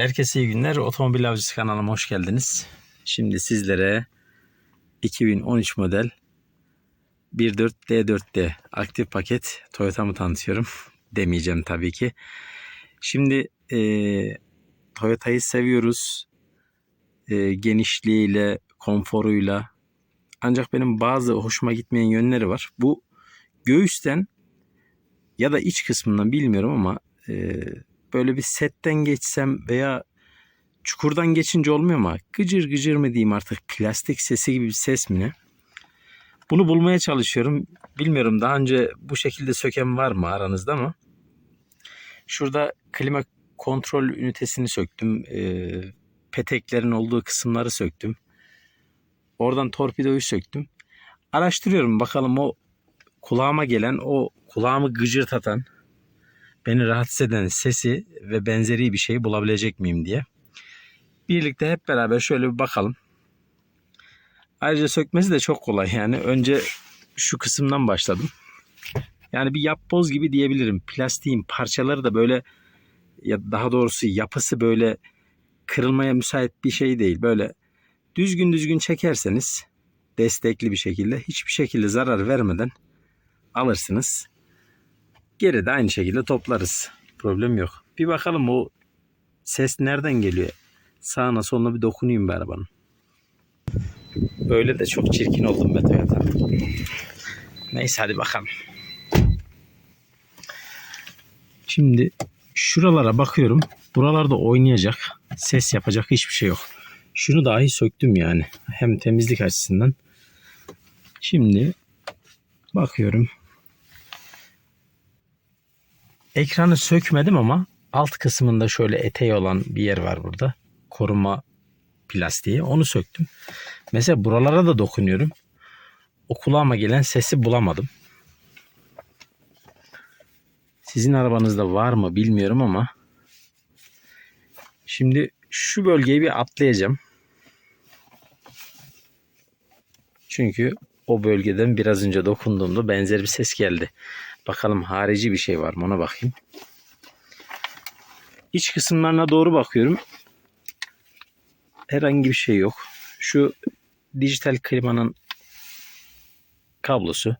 Herkese iyi günler. Otomobil Avcısı kanalıma hoş geldiniz. Şimdi sizlere 2013 model 1.4 D4D aktif paket Toyota'mı tanıtıyorum. Demeyeceğim tabii ki. Şimdi e, Toyota'yı seviyoruz. E, genişliğiyle, konforuyla. Ancak benim bazı hoşuma gitmeyen yönleri var. Bu göğüsten ya da iç kısmından bilmiyorum ama e, böyle bir setten geçsem veya çukurdan geçince olmuyor ama gıcır gıcır mı diyeyim artık plastik sesi gibi bir ses mi ne? Bunu bulmaya çalışıyorum. Bilmiyorum daha önce bu şekilde söken var mı aranızda ama şurada klima kontrol ünitesini söktüm. Ee, peteklerin olduğu kısımları söktüm. Oradan torpidoyu söktüm. Araştırıyorum bakalım o kulağıma gelen o kulağımı gıcırtatan beni rahatsız eden sesi ve benzeri bir şey bulabilecek miyim diye. Birlikte hep beraber şöyle bir bakalım. Ayrıca sökmesi de çok kolay yani. Önce şu kısımdan başladım. Yani bir yapboz gibi diyebilirim. Plastiğin parçaları da böyle ya daha doğrusu yapısı böyle kırılmaya müsait bir şey değil. Böyle düzgün düzgün çekerseniz destekli bir şekilde hiçbir şekilde zarar vermeden alırsınız. Geri de aynı şekilde toplarız. Problem yok. Bir bakalım o ses nereden geliyor? Sağına soluna bir dokunayım bir arabanın. Böyle de çok çirkin oldum be Toyota. Neyse hadi bakalım. Şimdi şuralara bakıyorum. Buralarda oynayacak, ses yapacak hiçbir şey yok. Şunu dahi söktüm yani. Hem temizlik açısından. Şimdi bakıyorum. Ekranı sökmedim ama alt kısmında şöyle eteği olan bir yer var burada. Koruma plastiği. Onu söktüm. Mesela buralara da dokunuyorum. O kulağıma gelen sesi bulamadım. Sizin arabanızda var mı bilmiyorum ama şimdi şu bölgeyi bir atlayacağım. Çünkü o bölgeden biraz önce dokunduğumda benzer bir ses geldi. Bakalım harici bir şey var mı ona bakayım. İç kısımlarına doğru bakıyorum. Herhangi bir şey yok. Şu dijital klimanın kablosu.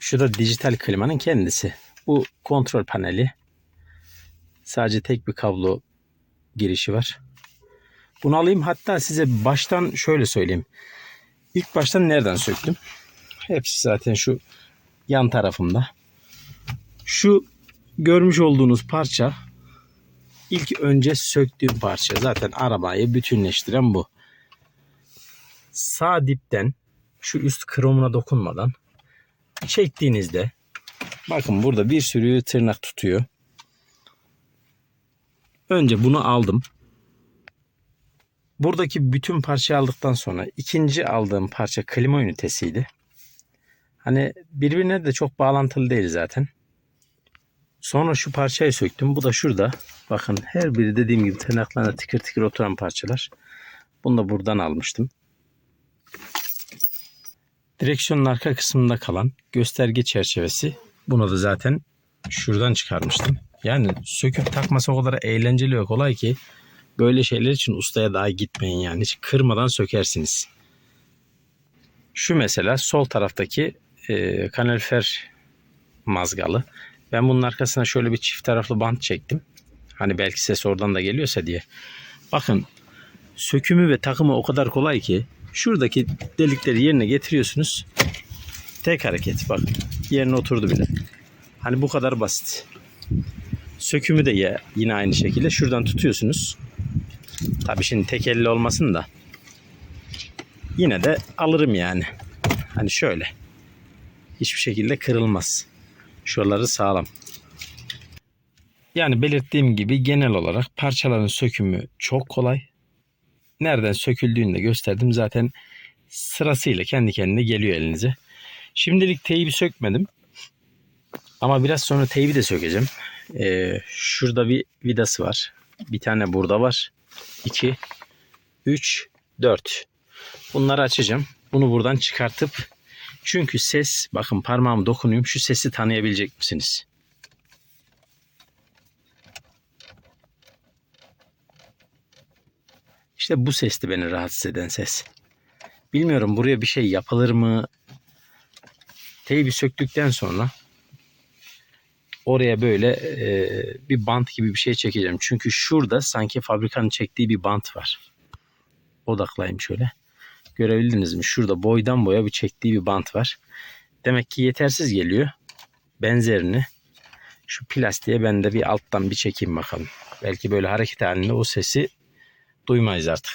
Şu da dijital klimanın kendisi. Bu kontrol paneli. Sadece tek bir kablo girişi var. Bunu alayım. Hatta size baştan şöyle söyleyeyim. İlk baştan nereden söktüm? Hepsi zaten şu yan tarafımda. Şu görmüş olduğunuz parça ilk önce söktüğüm parça. Zaten arabayı bütünleştiren bu. Sağ dipten şu üst kromuna dokunmadan çektiğinizde bakın burada bir sürü tırnak tutuyor. Önce bunu aldım. Buradaki bütün parçayı aldıktan sonra ikinci aldığım parça klima ünitesiydi. Hani birbirine de çok bağlantılı değil zaten. Sonra şu parçayı söktüm. Bu da şurada. Bakın her biri dediğim gibi tırnaklarına tıkır tıkır oturan parçalar. Bunu da buradan almıştım. Direksiyonun arka kısmında kalan gösterge çerçevesi. Bunu da zaten şuradan çıkarmıştım. Yani söküp takması o kadar eğlenceli ve kolay ki böyle şeyler için ustaya daha gitmeyin yani. Hiç kırmadan sökersiniz. Şu mesela sol taraftaki e, kalorifer mazgalı. Ben bunun arkasına şöyle bir çift taraflı bant çektim. Hani belki ses oradan da geliyorsa diye. Bakın sökümü ve takımı o kadar kolay ki şuradaki delikleri yerine getiriyorsunuz. Tek hareket bak yerine oturdu bile. Hani bu kadar basit. Sökümü de yine aynı şekilde şuradan tutuyorsunuz. Tabii şimdi tek elle olmasın da yine de alırım yani. Hani şöyle. Hiçbir şekilde kırılmaz. Şuraları sağlam. Yani belirttiğim gibi genel olarak parçaların sökümü çok kolay. Nereden söküldüğünü de gösterdim. Zaten sırasıyla kendi kendine geliyor elinize. Şimdilik teybi sökmedim. Ama biraz sonra teybi de sökeceğim. Ee, şurada bir vidası var. Bir tane burada var. 2, 3, 4. Bunları açacağım. Bunu buradan çıkartıp çünkü ses bakın parmağımı dokunuyorum şu sesi tanıyabilecek misiniz? İşte bu sesti beni rahatsız eden ses. Bilmiyorum buraya bir şey yapılır mı? Teybi söktükten sonra oraya böyle e, bir bant gibi bir şey çekeceğim. Çünkü şurada sanki fabrikanın çektiği bir bant var. Odaklayayım şöyle. Görebildiniz mi? Şurada boydan boya bir çektiği bir bant var. Demek ki yetersiz geliyor. Benzerini şu plastiğe ben de bir alttan bir çekeyim bakalım. Belki böyle hareket halinde o sesi duymayız artık.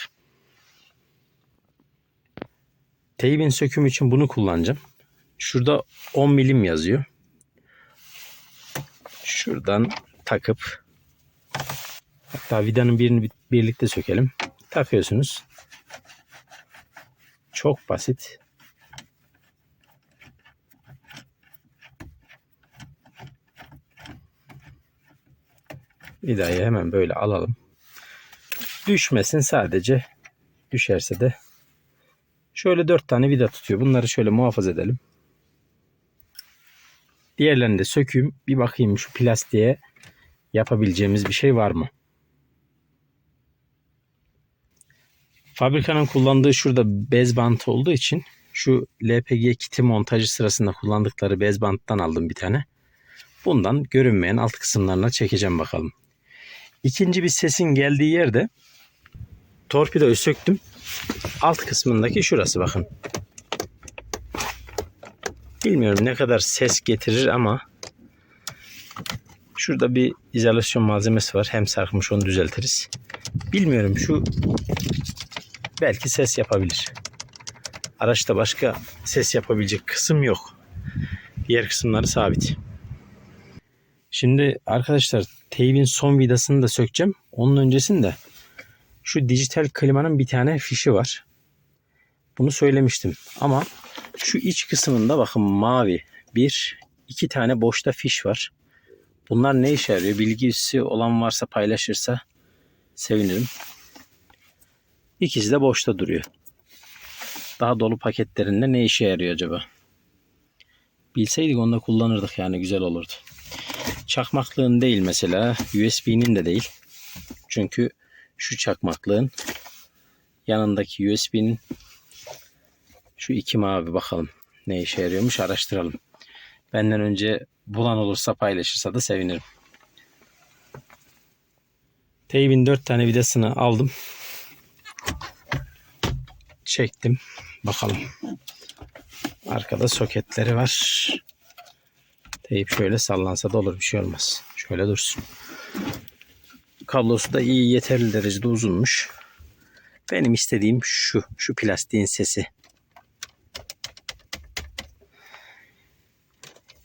Teybin sökümü için bunu kullanacağım. Şurada 10 milim yazıyor. Şuradan takıp hatta vidanın birini bir- birlikte sökelim. Takıyorsunuz. Çok basit. Vidayı hemen böyle alalım. Düşmesin sadece. Düşerse de şöyle dört tane vida tutuyor. Bunları şöyle muhafaza edelim. Diğerlerini de sökeyim. Bir bakayım şu plastiğe yapabileceğimiz bir şey var mı? Fabrikanın kullandığı şurada bez bantı olduğu için şu LPG kiti montajı sırasında kullandıkları bez banttan aldım bir tane. Bundan görünmeyen alt kısımlarına çekeceğim bakalım. İkinci bir sesin geldiği yerde torpidoyu söktüm. Alt kısmındaki şurası bakın. Bilmiyorum ne kadar ses getirir ama şurada bir izolasyon malzemesi var. Hem sarkmış onu düzeltiriz. Bilmiyorum şu belki ses yapabilir. Araçta başka ses yapabilecek kısım yok. Diğer kısımları sabit. Şimdi arkadaşlar teybin son vidasını da sökeceğim. Onun öncesinde şu dijital klimanın bir tane fişi var. Bunu söylemiştim ama şu iç kısmında bakın mavi bir iki tane boşta fiş var. Bunlar ne işe yarıyor? Bilgisi olan varsa paylaşırsa sevinirim. İkisi de boşta duruyor. Daha dolu paketlerinde ne işe yarıyor acaba? Bilseydik onu da kullanırdık yani güzel olurdu. Çakmaklığın değil mesela USB'nin de değil. Çünkü şu çakmaklığın yanındaki USB'nin şu iki mavi bakalım ne işe yarıyormuş araştıralım. Benden önce bulan olursa paylaşırsa da sevinirim. Teybin 4 tane vidasını aldım. Çektim. Bakalım. Arkada soketleri var. Teyip şöyle sallansa da olur bir şey olmaz. Şöyle dursun. Kablosu da iyi yeterli derecede uzunmuş. Benim istediğim şu. Şu plastiğin sesi.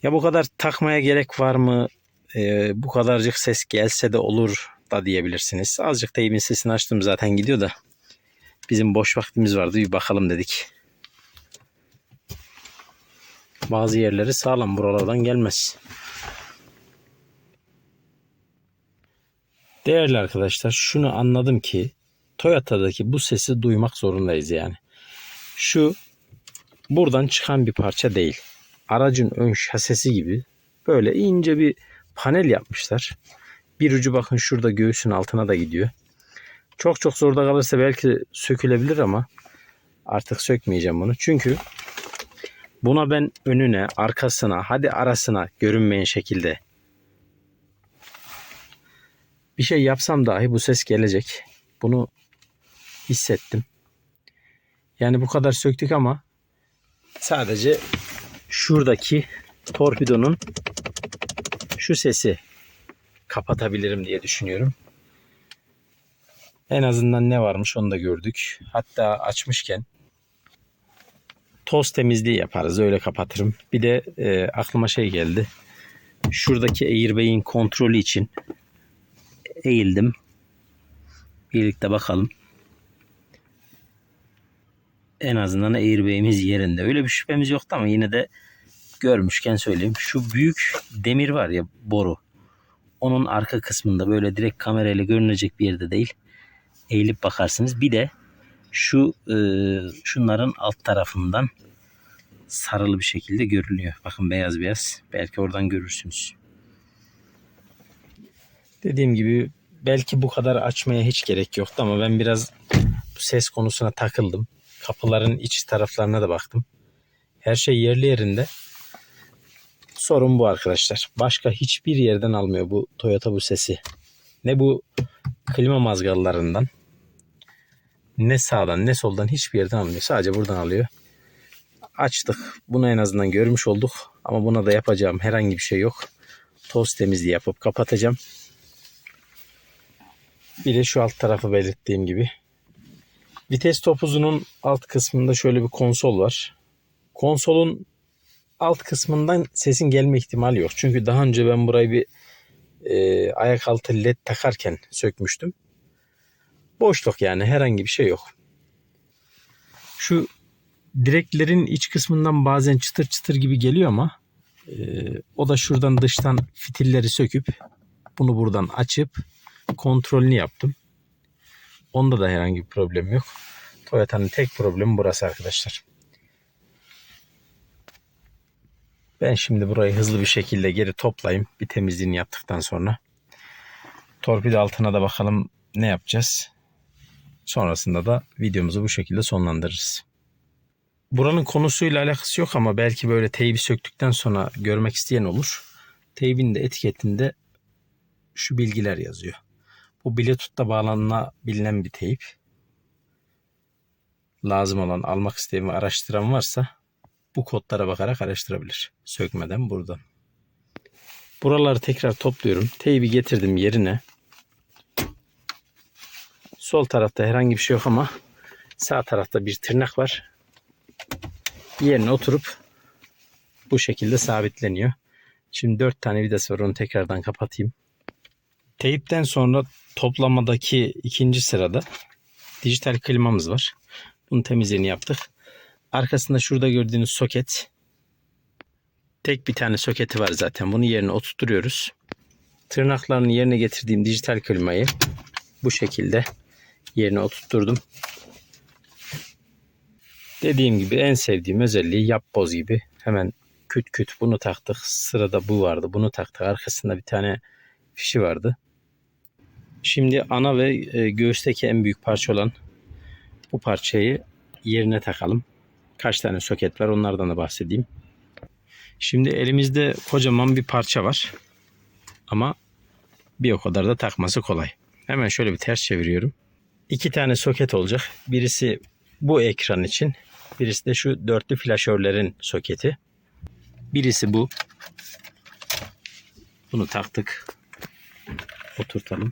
Ya bu kadar takmaya gerek var mı? Ee, bu kadarcık ses gelse de olur da diyebilirsiniz. Azıcık teybin sesini açtım zaten gidiyor da. Bizim boş vaktimiz vardı bir bakalım dedik. Bazı yerleri sağlam buralardan gelmez. Değerli arkadaşlar şunu anladım ki Toyota'daki bu sesi duymak zorundayız yani. Şu buradan çıkan bir parça değil. Aracın ön şasesi gibi böyle ince bir panel yapmışlar. Bir ucu bakın şurada göğsün altına da gidiyor. Çok çok zorda kalırsa belki sökülebilir ama artık sökmeyeceğim bunu. Çünkü buna ben önüne, arkasına, hadi arasına görünmeyen şekilde bir şey yapsam dahi bu ses gelecek. Bunu hissettim. Yani bu kadar söktük ama sadece şuradaki torpidonun şu sesi kapatabilirim diye düşünüyorum. En azından ne varmış onu da gördük. Hatta açmışken toz temizliği yaparız. Öyle kapatırım. Bir de e, aklıma şey geldi. Şuradaki airbag'in kontrolü için eğildim. Birlikte bakalım. En azından airbag'imiz yerinde. Öyle bir şüphemiz yoktu ama yine de görmüşken söyleyeyim. Şu büyük demir var ya boru. Onun arka kısmında böyle direkt kamerayla görünecek bir yerde değil. Eğilip bakarsınız. Bir de şu e, şunların alt tarafından sarılı bir şekilde görünüyor. Bakın beyaz beyaz. Belki oradan görürsünüz. Dediğim gibi belki bu kadar açmaya hiç gerek yoktu ama ben biraz Bu ses konusuna takıldım. Kapıların iç taraflarına da baktım. Her şey yerli yerinde. Sorun bu arkadaşlar. Başka hiçbir yerden almıyor bu Toyota bu sesi. Ne bu klima mazgallarından ne sağdan ne soldan hiçbir yerden almıyor. Sadece buradan alıyor. Açtık. Bunu en azından görmüş olduk. Ama buna da yapacağım herhangi bir şey yok. Toz temizliği yapıp kapatacağım. Bir de şu alt tarafı belirttiğim gibi. Vites topuzunun alt kısmında şöyle bir konsol var. Konsolun alt kısmından sesin gelme ihtimali yok. Çünkü daha önce ben burayı bir e, ayak altı led takarken sökmüştüm. Boşluk yani herhangi bir şey yok. Şu direklerin iç kısmından bazen çıtır çıtır gibi geliyor ama e, o da şuradan dıştan fitilleri söküp bunu buradan açıp kontrolünü yaptım. Onda da herhangi bir problem yok. Toyota'nın tek problemi burası arkadaşlar. Ben şimdi burayı hızlı bir şekilde geri toplayayım. Bir temizliğini yaptıktan sonra. Torpido altına da bakalım ne yapacağız. Sonrasında da videomuzu bu şekilde sonlandırırız. Buranın konusuyla alakası yok ama belki böyle teybi söktükten sonra görmek isteyen olur. Teybin de etiketinde şu bilgiler yazıyor. Bu Bluetooth'ta bağlanabilen bir teyp. Lazım olan almak isteyen ve araştıran varsa bu kodlara bakarak araştırabilir. Sökmeden buradan. Buraları tekrar topluyorum. Teybi getirdim yerine. Sol tarafta herhangi bir şey yok ama sağ tarafta bir tırnak var. Yerine oturup bu şekilde sabitleniyor. Şimdi 4 tane vidası var onu tekrardan kapatayım. Teyipten sonra toplamadaki ikinci sırada dijital klimamız var. Bunun temizliğini yaptık. Arkasında şurada gördüğünüz soket. Tek bir tane soketi var zaten. Bunu yerine oturtuyoruz. Tırnaklarını yerine getirdiğim dijital klimayı bu şekilde yerine oturtturdum. Dediğim gibi en sevdiğim özelliği yapboz gibi. Hemen küt küt bunu taktık. Sırada bu vardı. Bunu taktık. Arkasında bir tane fişi vardı. Şimdi ana ve e, göğüsteki en büyük parça olan bu parçayı yerine takalım. Kaç tane soket var onlardan da bahsedeyim. Şimdi elimizde kocaman bir parça var. Ama bir o kadar da takması kolay. Hemen şöyle bir ters çeviriyorum. İki tane soket olacak. Birisi bu ekran için. Birisi de şu dörtlü flaşörlerin soketi. Birisi bu. Bunu taktık. Oturtalım.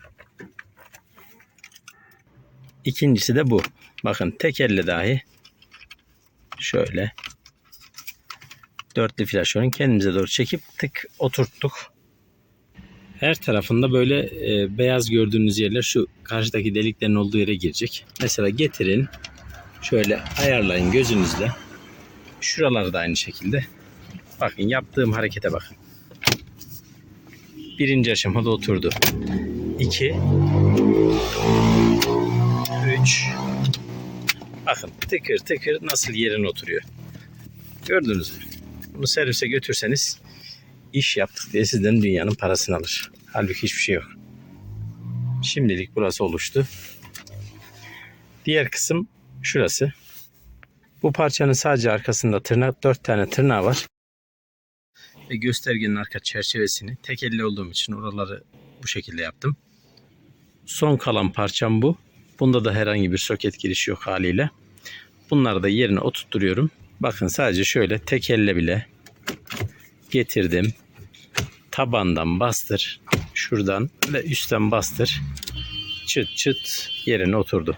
İkincisi de bu. Bakın tek elle dahi şöyle dörtlü flaşörün kendimize doğru çekip tık oturttuk. Her tarafında böyle e, beyaz gördüğünüz yerler şu karşıdaki deliklerin olduğu yere girecek. Mesela getirin şöyle ayarlayın gözünüzle. Şuraları da aynı şekilde. Bakın yaptığım harekete bakın. Birinci aşamada oturdu. 2 3 Bakın tıkır tıkır nasıl yerine oturuyor. Gördünüz mü? Bunu servise götürseniz iş yaptık diye sizden dünyanın parasını alır. Halbuki hiçbir şey yok. Şimdilik burası oluştu. Diğer kısım şurası. Bu parçanın sadece arkasında tırnak, dört tane tırnağı var. Ve göstergenin arka çerçevesini tek elle olduğum için oraları bu şekilde yaptım. Son kalan parçam bu. Bunda da herhangi bir soket girişi yok haliyle. Bunları da yerine oturtturuyorum. Bakın sadece şöyle tek elle bile getirdim. Tabandan bastır. Şuradan ve üstten bastır. Çıt çıt yerine oturdu.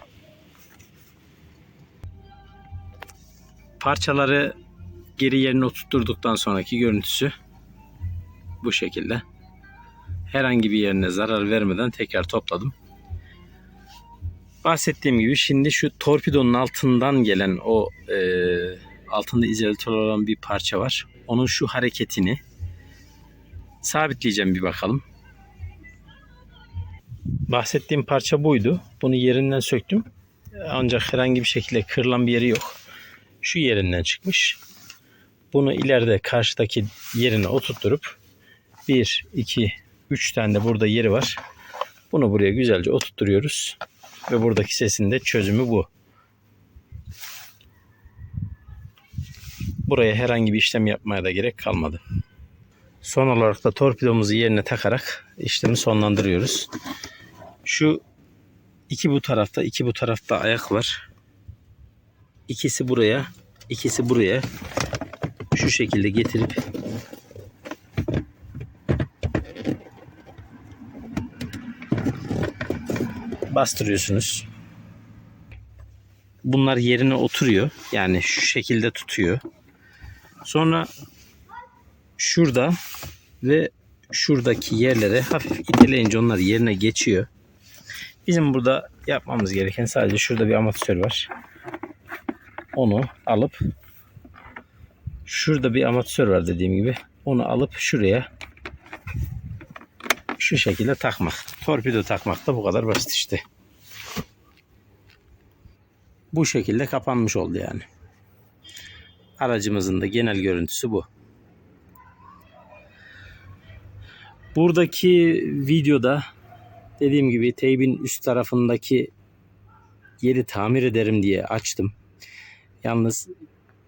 Parçaları geri yerine oturtturduktan sonraki görüntüsü bu şekilde. Herhangi bir yerine zarar vermeden tekrar topladım. Bahsettiğim gibi şimdi şu torpidonun altından gelen o e, altında izolatör olan bir parça var. Onun şu hareketini sabitleyeceğim bir bakalım. Bahsettiğim parça buydu. Bunu yerinden söktüm. Ancak herhangi bir şekilde kırılan bir yeri yok. Şu yerinden çıkmış. Bunu ileride karşıdaki yerine oturtturup 1, 2, 3 tane de burada yeri var. Bunu buraya güzelce oturtturuyoruz. Ve buradaki sesin de çözümü bu. Buraya herhangi bir işlem yapmaya da gerek kalmadı. Son olarak da torpidomuzu yerine takarak işlemi sonlandırıyoruz. Şu iki bu tarafta, iki bu tarafta ayak var. İkisi buraya, ikisi buraya. Şu şekilde getirip bastırıyorsunuz. Bunlar yerine oturuyor. Yani şu şekilde tutuyor. Sonra şurada ve şuradaki yerlere hafif iteleyince onlar yerine geçiyor. Bizim burada yapmamız gereken sadece şurada bir amatör var. Onu alıp şurada bir amatör var dediğim gibi. Onu alıp şuraya şu şekilde takmak. Torpido takmak da bu kadar basit işte. Bu şekilde kapanmış oldu yani. Aracımızın da genel görüntüsü bu. Buradaki videoda dediğim gibi teybin üst tarafındaki yeri tamir ederim diye açtım. Yalnız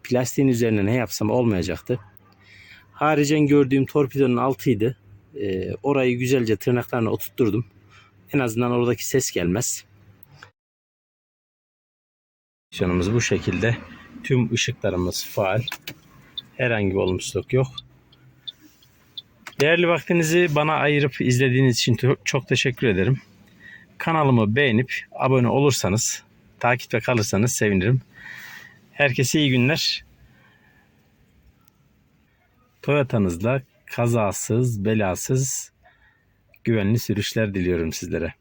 plastiğin üzerine ne yapsam olmayacaktı. Haricen gördüğüm torpidonun altıydı. Ee, orayı güzelce tırnaklarına oturtturdum. En azından oradaki ses gelmez. Şanımız bu şekilde. Tüm ışıklarımız faal. Herhangi bir olumsuzluk yok. Değerli vaktinizi bana ayırıp izlediğiniz için çok teşekkür ederim. Kanalımı beğenip abone olursanız, takipte kalırsanız sevinirim. Herkese iyi günler. Toyota'nızla kazasız, belasız, güvenli sürüşler diliyorum sizlere.